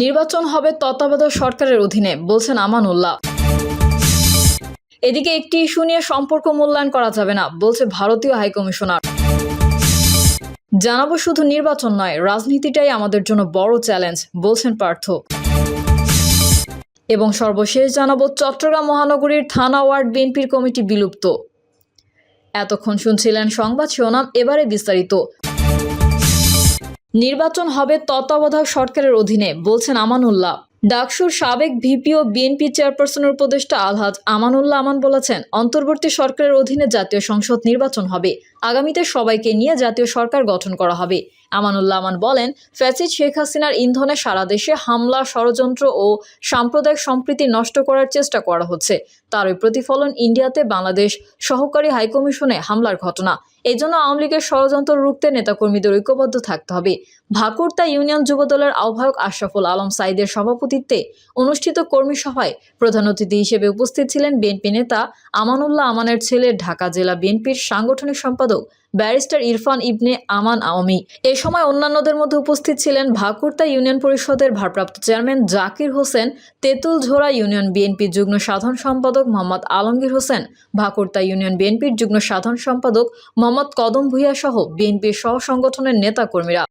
নির্বাচন হবে তত্ত্বাবধায়ক সরকারের অধীনে, বলছেন আমানুল্লাহ। এদিকে একটি ইস্যু নিয়ে সম্পর্ক মূল্যায়ন করা যাবে না, বলছে ভারতীয় হাইকমিশনার জানাব শুধু নির্বাচন নয়, রাজনীতিটাই আমাদের জন্য বড় চ্যালেঞ্জ, বলছেন পার্থ। এবং সর্বশেষ জানাব, চট্টগ্রাম মহানগরীর থানা ওয়ার্ড বিএনপির কমিটি বিলুপ্ত। এতক্ষণ শুনছিলেন সংবাদ শিরোনাম, এবারে বিস্তারিত। নির্বাচন হবে তত্ত্বাবধায়ক সরকারের অধীনে, বলছেন আমানুল্লাহ। ডাকসুর সাবেক ভিপি ও বিএনপি চেয়ারপারসনের উপদেষ্টা আলহাজ আমানুল্লাহ আমান বলেছেন, অন্তর্বর্তী সরকারের অধীনে জাতীয় সংসদ নির্বাচন হবে। আগামীতে সবাইকে নিয়ে জাতীয় সরকার গঠন করা হবে। আমানুল্লাহ আমান বলেন ফ্যাসিড শেখ হাসিনার ইন্ধনে সারা দেশে হামলা, ষড়যন্ত্র ও সাম্প্রদায়িক সম্প্রীতি নষ্ট করার চেষ্টা করা হচ্ছে। তারই প্রতিফলন ইন্ডিয়াতে বাংলাদেশ সহকারী হাইকমিশনে হামলার ঘটনা। এই জন্য আওয়ামী লীগের ষড়যন্ত্র রুখতে নেতাকর্মীদের ঐক্যবদ্ধ থাকতে হবে। ভাকুরতা ইউনিয়ন যুবদলের আহ্বায়ক আশরাফুল আলম সাইদের সভাপতিত্বে অনুষ্ঠিত কর্মী সভায় প্রধান অতিথি হিসেবে উপস্থিত ছিলেন বিএনপি নেতা আমানুল্লাহ আমানের ছেলে, ঢাকা জেলা বিএনপির সাংগঠনিক সম্পাদক ব্যারিস্টার ইরফান ইবনে আমান আওয়ামী। এ সময় অন্যান্যদের মধ্যে উপস্থিত ছিলেন ভাকুরতা ইউনিয়ন পরিষদের ভারপ্রাপ্ত চেয়ারম্যান জাকির হোসেন, তেঁতুলঝোড়া ইউনিয়ন বিএনপির যুগ্ম সাধারণ সম্পাদক মোহাম্মদ আলমগীর হোসেন, ভাকুরতা ইউনিয়ন বিএনপির যুগ্ম সাধারণ সম্পাদক মোহাম্মদ কদম ভূঁইয়া সহ বিএনপির সহ সংগঠনের নেতাকর্মীরা।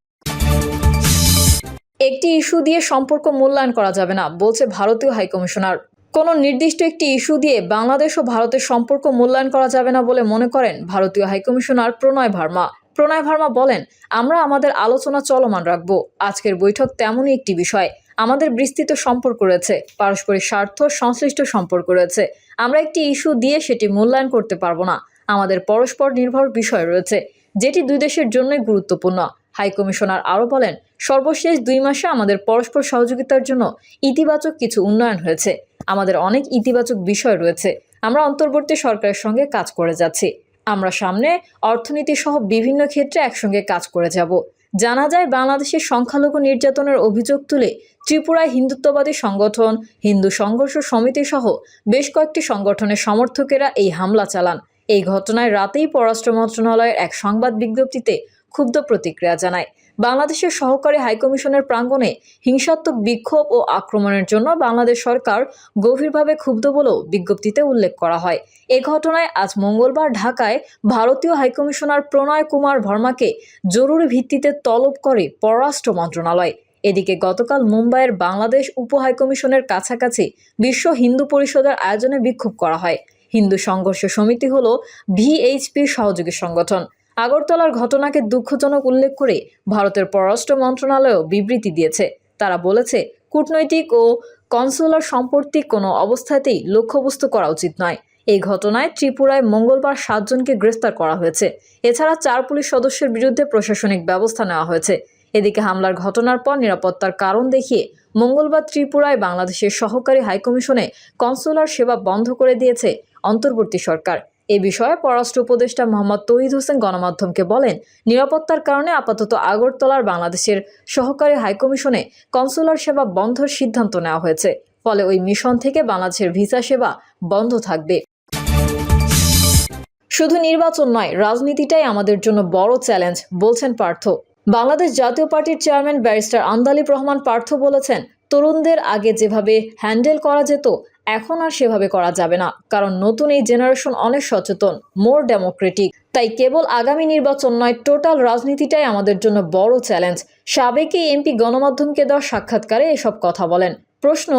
একটি ইস্যু দিয়ে সম্পর্ক মূল্যায়ন করা যাবে না, বলছে ভারতীয় হাইকমিশনার। কোনো নির্দিষ্ট একটি ইস্যু দিয়ে বাংলাদেশ ও ভারতের সম্পর্ক মূল্যায়ন করা যাবে না বলে মনে করেন ভারতীয় হাইকমিশনার প্রণয় ভার্মা। প্রণয় ভার্মা বলেন, আমরা আমাদের আলোচনা চলমান রাখব। আজকের বৈঠক তেমনই একটি বিষয়। আমাদের বিস্তৃত সম্পর্ক রয়েছে, পারস্পরিক স্বার্থ, সংশ্লিষ্ট সম্পর্ক রয়েছে। আমরা একটি ইস্যু দিয়ে সেটি মূল্যায়ন করতে পারব না। আমাদের পরস্পর নির্ভর বিষয় রয়েছে, যেটি দুই দেশের জন্যই গুরুত্বপূর্ণ। হাইকমিশনার আরও বলেন, সর্বশেষ দুই মাসে আমাদের পরস্পর সহযোগিতার জন্য ইতিবাচক কিছু উন্নয়ন হয়েছে। আমাদের অনেক ইতিবাচক বিষয় রয়েছে। আমরা অন্তর্বর্তী সরকারের সঙ্গে কাজ করে যাচ্ছি। আমরা সামনে অর্থনীতি সহ বিভিন্ন ক্ষেত্রে একসঙ্গে কাজ করে যাব। জানা যায় বাংলাদেশের সংখ্যালঘু নির্যাতনের অভিযোগ তুলে ত্রিপুরায় হিন্দুত্ববাদী সংগঠন, হিন্দু সংঘর্ষ সমিতি সহ বেশ কয়েকটি সংগঠনের সমর্থকেরা এই হামলা চালান। এই ঘটনায় রাতেই পররাষ্ট্র মন্ত্রণালয়ের এক সংবাদ বিজ্ঞপ্তিতে ক্ষুব্ধ প্রতিক্রিয়া জানায়। বাংলাদেশের সহকারী হাইকমিশনের প্রাঙ্গণে হিংসাত্মক বিক্ষোভ ও আক্রমণের জন্য বাংলাদেশ সরকার গভীরভাবে ক্ষুব্ধ বলেও বিজ্ঞপ্তিতে উল্লেখ করা হয়। এ ঘটনায় আজ মঙ্গলবার ঢাকায় ভারতীয় হাইকমিশনার প্রণয় কুমার ভর্মাকে জরুরি ভিত্তিতে তলব করে পররাষ্ট্র মন্ত্রণালয়। এদিকে গতকাল মুম্বাইয়ের বাংলাদেশ উপহাইকমিশনের কাছাকাছি বিশ্ব হিন্দু পরিষদের আয়োজনে বিক্ষোভ করা হয়। হিন্দু সংঘর্ষ সমিতি হল ভিএইচপির সহযোগী সংগঠন। আগরতলার ঘটনাকে দুঃখজনক উল্লেখ করে ভারতের পররাষ্ট্র মন্ত্রণালয়ও বিবৃতি দিয়েছে। তারা বলেছে, কূটনৈতিক ও কনসুলার সম্পর্কে কোনো অবস্থাতেই লক্ষ্যবস্তু করা উচিত নয়। এই ঘটনায় ত্রিপুরায় মঙ্গলবার সাতজনকে গ্রেফতার করা হয়েছে। এছাড়া চার পুলিশ সদস্যের বিরুদ্ধে প্রশাসনিক ব্যবস্থা নেওয়া হয়েছে। এদিকে হামলার ঘটনার পর নিরাপত্তার কারণ দেখিয়ে মঙ্গলবার ত্রিপুরায় বাংলাদেশের সহকারী হাইকমিশনে কনসুলার সেবা বন্ধ করে দিয়েছে অন্তর্বর্তী সরকার। এ বিষয়ে পররাষ্ট্র উপদেষ্টা মোহাম্মদ তৌহিদ হোসেন গণমাধ্যমকে বলেন, নিরাপত্তার কারণে আপাতত আগরতলার বাংলাদেশের সহকারী হাইকমিশনে কনসুলার সেবা বন্ধর সিদ্ধান্ত নেওয়া হয়েছে। ফলে ওই মিশন থেকে বাংলাদেশের ভিসা সেবা বন্ধ থাকবে। শুধু নির্বাচন নয়, রাজনীতিটাই আমাদের জন্য বড় চ্যালেঞ্জ, বলছেন পার্থ। বাংলাদেশ জাতীয় পার্টির চেয়ারম্যান ব্যারিস্টার আন্দালিব রহমান পার্থ বলেছেন, তরুণদের আগে যেভাবে হ্যান্ডেল করা যেত এখন আর সেভাবে করা যাবে না, কারণ নতুন এই জেনারেশন অনেক সচেতন মোর ডেমোক্রেটিক তাই কেবল আগামী নির্বাচন নয় টোটাল রাজনীতিটাই আমাদের জন্য বড় চ্যালেঞ্জ সাবেক এমপি গণমাধ্যমকে দেওয়া সাক্ষাৎকারে এসব কথা বলেন। প্রশ্ন,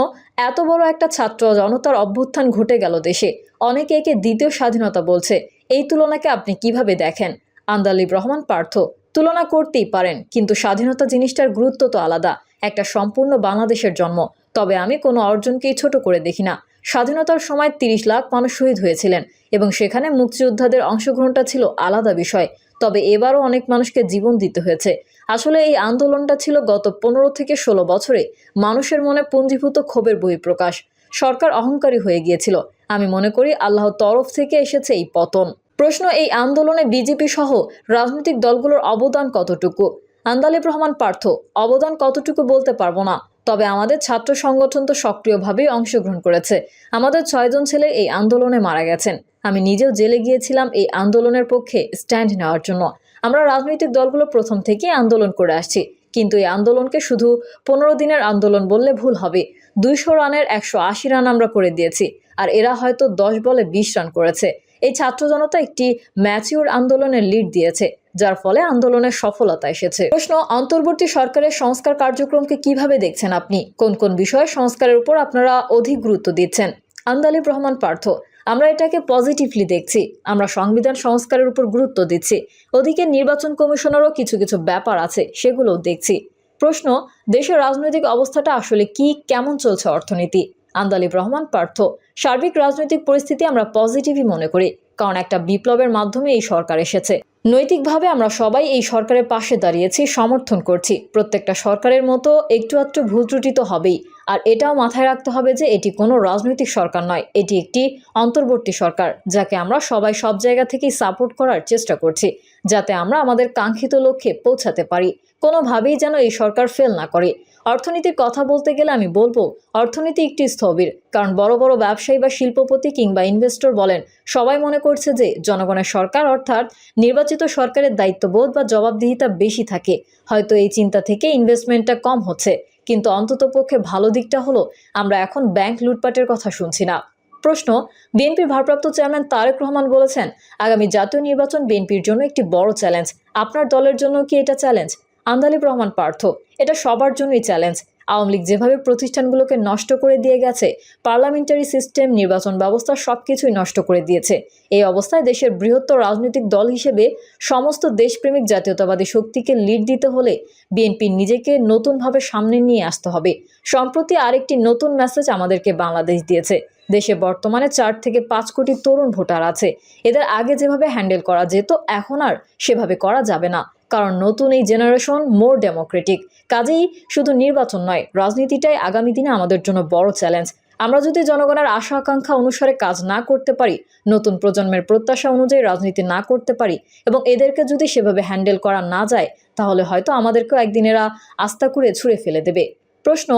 এত বড় একটা ছাত্র জনতার অভ্যুত্থান ঘটে গেল দেশে। অনেকে একে দ্বিতীয় স্বাধীনতা বলছে। এই তুলনাকে আপনি কীভাবে দেখেন? আন্দালিব রহমান পার্থ। তুলনা করতেই পারেন, কিন্তু স্বাধীনতা জিনিসটার গুরুত্ব তো আলাদা। একটা সম্পূর্ণ বাংলাদেশের জন্ম। তবে আমি কোনো অর্জনকেই ছোট করে দেখি না। স্বাধীনতার সময় তিরিশ লাখ মানুষ শহীদ হয়েছিলেন এবং সেখানে মুক্তিযোদ্ধাদের অংশগ্রহণটা ছিল আলাদা বিষয়। তবে এবারও অনেক মানুষকে জীবন দিতে হয়েছে। আসলে এই আন্দোলনটা ছিল গত পনেরো থেকে ষোলো বছরে। মানুষের মনে পুঞ্জীভূত ক্ষোভের বহিঃপ্রকাশ। সরকার অহংকারী হয়ে গিয়েছিল। আমি মনে করি আল্লাহর তরফ থেকে এসেছে এই পতন। প্রশ্ন এই আন্দোলনে বিজেপি সহ রাজনৈতিক দলগুলোর অবদান কতটুকু? আন্দালিব রহমান পার্থ, অবদান কতটুকু বলতে পারব না। তবে আমাদের ছাত্র সংগঠন তো সক্রিয়ভাবেই অংশগ্রহণ করেছে। আমাদের ছয়জন ছেলে এই আন্দোলনে মারা গেছেন। আমি নিজেও জেলে গিয়েছিলাম এই আন্দোলনের পক্ষে স্ট্যান্ড নেওয়ার জন্য। আমরা রাজনৈতিক দলগুলো প্রথম থেকেই আন্দোলন করে আসছি। কিন্তু এই আন্দোলনকে শুধু পনেরো দিনের আন্দোলন বললে ভুল হবে। দুইশো রানের একশো আশি রান আমরা করে দিয়েছি। আর এরা হয়তো দশ বলে বিশ রান করেছে। এই ছাত্র জনতা একটি ম্যাচিউর আন্দোলনের লিড দিয়েছে, যার ফলে আন্দোলনের সফলতা এসেছে। প্রশ্ন, অন্তর্বর্তী সরকারের সংস্কার কার্যক্রমকে কীভাবে দেখছেন আপনি? কোন কোন বিষয়ে সংস্কারের উপর আপনারা অধিক গুরুত্ব দিচ্ছেন? আন্দালিব রহমান পার্থ, আমরা এটাকে পজিটিভলি দেখছি, আমরা সংবিধান সংস্কারের উপর গুরুত্ব দিচ্ছি, ওদিকে নির্বাচন কমিশনেরও কিছু কিছু ব্যাপার আছে, সেগুলোও দেখছি। প্রশ্ন, দেশের রাজনৈতিক অবস্থাটা আসলে কি, কেমন চলছে অর্থনীতি? আন্দালিব রহমান পার্থ। সার্বিক রাজনৈতিক পরিস্থিতি আমরা পজিটিভই মনে করি, কারণ একটা বিপ্লবের মাধ্যমে এই সরকার এসেছে। নৈতিকভাবে আমরা সবাই এই সরকারের পাশে দাঁড়িয়েছি, সমর্থন করছি। প্রত্যেকটা সরকারের মতো একটু একটু ভুল ত্রুটি তো হবেই। আর এটাও মাথায় রাখতে হবে যে এটি কোনো রাজনৈতিক সরকার নয়, এটি একটি অন্তর্বর্তী সরকার, যাকে আমরা সবাই সব জায়গা থেকেই সাপোর্ট করার চেষ্টা করছি, যাতে আমরা আমাদের কাঙ্ক্ষিত লক্ষ্যে পৌঁছাতে পারি। কোনোভাবেই যেন এই সরকার ফেল না করে। অর্থনীতির কথা বলতে গেলে আমি বলব, অর্থনীতি একটি স্থবির, কারণ বড় বড় ব্যবসায়ী বা শিল্পপতি কিংবা ইনভেস্টর বলেন, সবাই মনে করছে যে জনগণের সরকার অর্থাৎ নির্বাচিত সরকারের দায়িত্ববোধ বা জবাবদিহিতা বেশি থাকে, হয়তো এই চিন্তা থেকে ইনভেস্টমেন্টটা কম হচ্ছে, কিন্তু অন্ততপক্ষে ভালো দিকটা হলো, আমরা এখন ব্যাংক লুটপাটের কথা শুনছি না। প্রশ্ন, বিএনপির ভারপ্রাপ্ত চেয়ারম্যান তারেক রহমান বলেছেন, আগামী জাতীয় নির্বাচন বিএনপির জন্য একটি বড় চ্যালেঞ্জ আপনার দলের জন্য কি এটা চ্যালেঞ্জ আন্দালিব রহমান পার্থ। এটা সবার জন্যই চ্যালেঞ্জ আওয়ামী লীগ যেভাবে প্রতিষ্ঠানগুলোকে নষ্ট করে দিয়ে গেছে পার্লামেন্টারি সিস্টেম নির্বাচন ব্যবস্থা সব কিছুই নষ্ট করে দিয়েছে। এই অবস্থায় দেশের বৃহত্তর রাজনৈতিক দল হিসেবে সমস্ত দেশপ্রেমিক জাতীয়তাবাদী শক্তিকে লিড দিতে হলে বিএনপি নিজেকে নতুনভাবে সামনে নিয়ে আসতে হবে। সম্প্রতি আরেকটি নতুন মেসেজ আমাদেরকে বাংলাদেশ দিয়েছে। দেশে বর্তমানে চার থেকে পাঁচ কোটি তরুণ ভোটার আছে। এদের আগে যেভাবে হ্যান্ডেল করা যেত, এখন আর সেভাবে করা যাবে না। কারণ নতুন এই জেনারেশন মোর ডেমোক্রেটিক কাজেই শুধু নির্বাচন নয়, রাজনীতিটাই আগামী দিনে আমাদের জন্য বড় চ্যালেঞ্জ আমরা যদি জনগণের আশা আকাঙ্ক্ষা অনুসারে কাজ না করতে পারি, নতুন প্রজন্মের প্রত্যাশা অনুযায়ী রাজনীতি না করতে পারি এবং এদেরকে যদি সেভাবে হ্যান্ডেল করা না যায়, তাহলে হয়তো আমাদেরকেও একদিন এরা আস্থা করে ছুঁড়ে ফেলে দেবে। প্রশ্ন,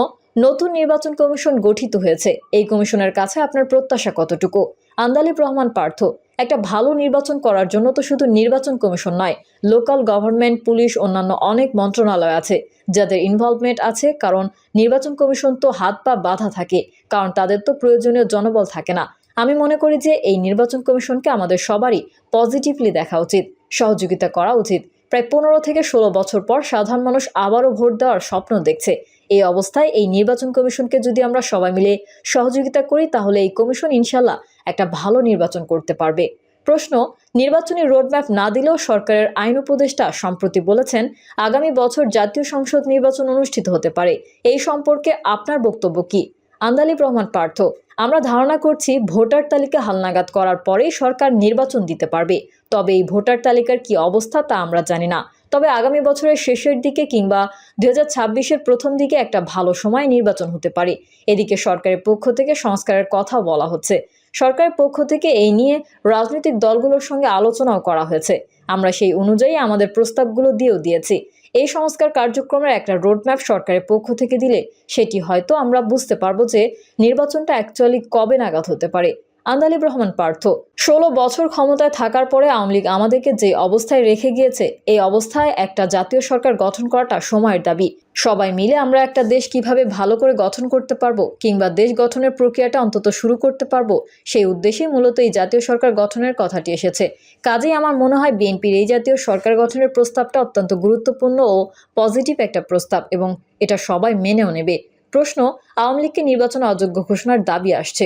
নতুন নির্বাচন কমিশন গঠিত হয়েছে, এই কমিশনের কাছে আপনার প্রত্যাশা কতটুকু? আন্দালিব রহমান পার্থ একটা ভালো নির্বাচন করার জন্য তো শুধু নির্বাচন কমিশন নয়, লোকাল গভর্নমেন্ট, পুলিশ, অন্যান্য অনেক মন্ত্রণালয় আছে, যাদের ইনভলভমেন্ট আছে, কারণ নির্বাচন কমিশন তো হাত পা বাঁধা থাকে, কারণ তাদের তো প্রয়োজনীয় জনবল থাকে না। আমি মনে করি যে এই নির্বাচন কমিশনকে আমাদের সবারই পজিটিভলি দেখা উচিত, সহযোগিতা করা উচিত। প্রায় পনেরো থেকে ষোলো বছর পর সাধারণ মানুষ আবারও ভোট দেওয়ার স্বপ্ন দেখছে। এই অবস্থায় এই নির্বাচন কমিশনকে যদি আমরা সবাই মিলে সহযোগিতা করি, তাহলে এই কমিশন ইনশাল্লাহ একটা ভালো নির্বাচন করতে পারবে। প্রশ্ন, নির্বাচনী রোডম্যাপ না দিলেও সরকারের আইন উপদেষ্টা সম্প্রতি বলেছেন, আগামী বছর জাতীয় সংসদ নির্বাচন অনুষ্ঠিত হতে পারে। এই সম্পর্কে আপনার বক্তব্য কি? আন্দালিব রহমান পার্থ, আমরা ধারণা করছি ভোটার তালিকা হালনাগাদ করার পরেই সরকার নির্বাচন দিতে পারবে। তবে এই ভোটার তালিকার কি অবস্থা তা আমরা জানি না। তবে আগামী বছরের শেষের দিকে কিংবা দুই হাজার প্রথম দিকে একটা ভালো সময় নির্বাচন হতে পারে। এদিকে সরকারের পক্ষ থেকে সংস্কারের কথা বলা হচ্ছে। সরকারের পক্ষ থেকে এই নিয়ে রাজনৈতিক দলগুলোর সঙ্গে আলোচনাও করা হয়েছে। আমরা সেই অনুযায়ী আমাদের প্রস্তাবগুলো দিয়েও দিয়েছি। এই সংস্কার কার্যক্রমের একটা রোডম্যাপ সরকারের পক্ষ থেকে দিলে সেটি হয়তো আমরা বুঝতে পারব যে নির্বাচনটা অ্যাকচুয়ালি কবে নাগাদ হতে পারে। আন্দালিব রহমান পার্থ। ষোলো বছর ক্ষমতায় থাকার পরে আওয়ামী লীগ আমাদেরকে যে অবস্থায় রেখে গিয়েছে, এই অবস্থায় একটা জাতীয় সরকার গঠন করাটা সময়ের দাবি। সবাই মিলে আমরা একটা দেশ কীভাবে ভালো করে গঠন করতে পারব কিংবা দেশ গঠনের প্রক্রিয়াটা অন্তত শুরু করতে পারব, সেই উদ্দেশ্যেই মূলত এই জাতীয় সরকার গঠনের কথাটি এসেছে। কাজেই আমার মনে হয় বিএনপির এই জাতীয় সরকার গঠনের প্রস্তাবটা অত্যন্ত গুরুত্বপূর্ণ ও পজিটিভ একটা প্রস্তাব এবং এটা সবাই মেনেও নেবে। প্রশ্ন, আওয়ামী লীগকে নির্বাচনে অযোগ্য ঘোষণার দাবি আসছে।